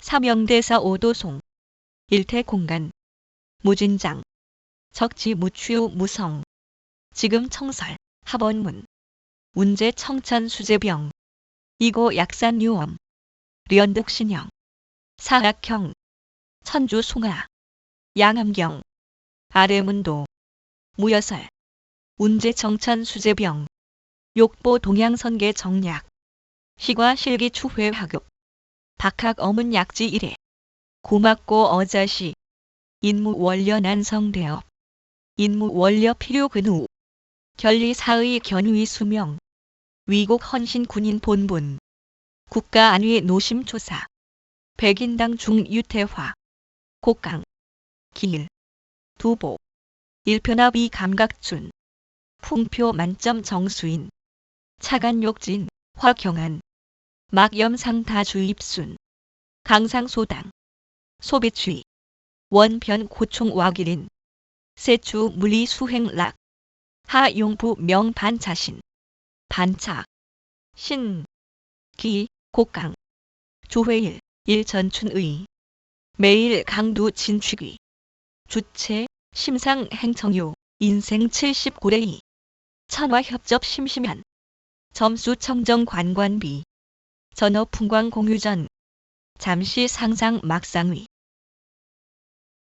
사명대사 오도송. 일태공간. 무진장. 적지 무추 무성. 지금 청설. 합원문. 운제 청천 수제병. 이고 약산유엄. 련득신형. 사악형. 천주 송하. 양암경. 아래문도. 무여설. 운제 정천 수제병. 욕보 동양선계 정약 시과 실기 추회 하급 박학 어문 약지 일회. 고막고 어자시. 인무 원려 난성대업. 인무 원려 필요 근우. 결리 사의 견위 수명. 위국 헌신 군인 본분. 국가 안위 노심 조사. 백인당 중유태화. 곡강. 길. 두보. 일편합 이 감각준 풍표 만점 정수인. 차간욕진. 화경한 막염상 다주입순. 강상소당. 소비추이. 원변 고총 와기린. 세추 물리 수행락. 하용부 명반차신. 반차. 신. 기, 곡강. 조회일. 일전춘의. 매일 강두 진취귀. 주체. 심상 행청요. 인생 70고래이. 천화협접 심심한. 점수 청정 관관비 전업 풍광 공유전. 잠시 상상 막상위